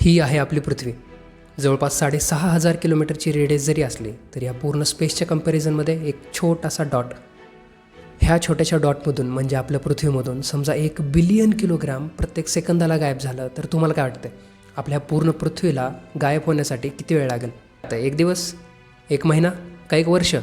ही आहे आपली पृथ्वी. जवळपास साडेसहा हजार किलोमीटरची रेडियस जरी असली तरी या पूर्ण स्पेसच्या कंपॅरिझनमध्ये एक छोटासा डॉट ह्या छोट्याशा डॉटमधून म्हणजे आपल्या पृथ्वीमधून समजा एक बिलियन किलोग्राम प्रत्येक सेकंदाला गायब झालं तर तुम्हाला काय वाटतं आपल्या पूर्ण पृथ्वीला गायब होण्यासाठी किती वेळ लागेल? आता एक दिवस? एक महिना? का एक वर्ष?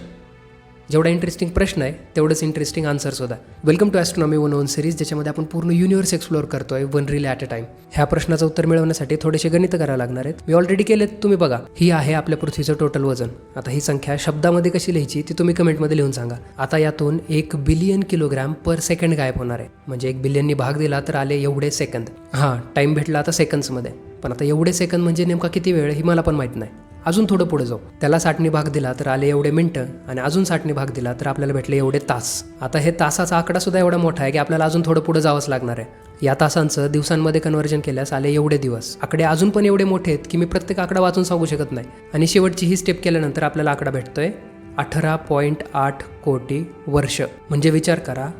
जेवढा इंटरेस्टिंग प्रश्न आहे तेवढंच interesting आन्सरसुद्धा welcome to astronomy one on series ज्याच्यामध्ये आपण पूर्ण युनिवर्स एक्सप्लोअर करतोय one reel at a time ह्या प्रश्नाचं उत्तर मिळवण्यासाठी थोडेसे गणित करावं लागणार आहेत. मी ऑलरेडी केलेत तुम्ही बघा. ही आहे आपल्या पृथ्वीचं टोटल वजन. आता ही संख्या शब्दामध्ये कशी लिहायची ती तुम्ही कमेंटमध्ये लिहून सांगा. आता यातून एक बिलियन किलोग्राम पर सेकंड गायब होणार आहे. म्हणजे एक बिलियननी भाग दिला तर आले एवढे सेकंद हां टाईम भेटला आता सेकंड्समध्ये पण आता एवढे सेकंद म्हणजे नेमका किती वेळ ही मला पण माहीत नाही. अजून थोडं पुढे जाऊ. त्याला साठणी भाग दिला तर आले एवढे मिनटं आणि अजून साठणी भाग दिला तर आपल्याला भेटले एवढे तास. आता हे तासाचा आकडा सुद्धा एवढा मोठा आहे की आपल्याला अजून थोडं पुढे जावंच लागणार आहे. या तासांचं दिवसांमध्ये कन्व्हर्जन केल्यास आले एवढे दिवस. आकडे अजून पण एवढे मोठे आहेत की मी प्रत्येक आकडा वाचून सांगू शकत नाही. आणि शेवटची ही स्टेप केल्यानंतर आपल्याला आकडा भेटतोय. अठरा पॉईंट आठ कोटी वर्ष. म्हणजे विचार करा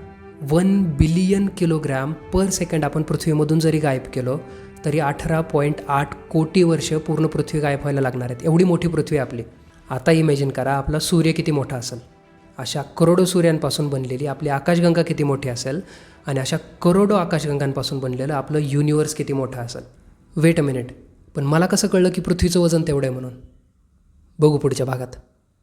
one billion kilogram per second आपण पृथ्वीमधून जरी गायब केलो तरी अठरा पॉईंट आठ कोटी वर्ष पूर्ण पृथ्वी गायब व्हायला लागणार आहेत. एवढी मोठी पृथ्वी आपली. आता इमॅजिन करा आपला सूर्य किती मोठा असेल? अशा करोडो सूर्यांपासून बनलेली आपली आकाशगंगा किती मोठी असेल? आणि अशा करोडो आकाशगंगांपासून बनलेलं आपलं युनिवर्स किती मोठं असेल? वेट अ मिनिट पण मला कसं कळलं की पृथ्वीचं वजन तेवढं आहे म्हणून? बघू पुढच्या भागात.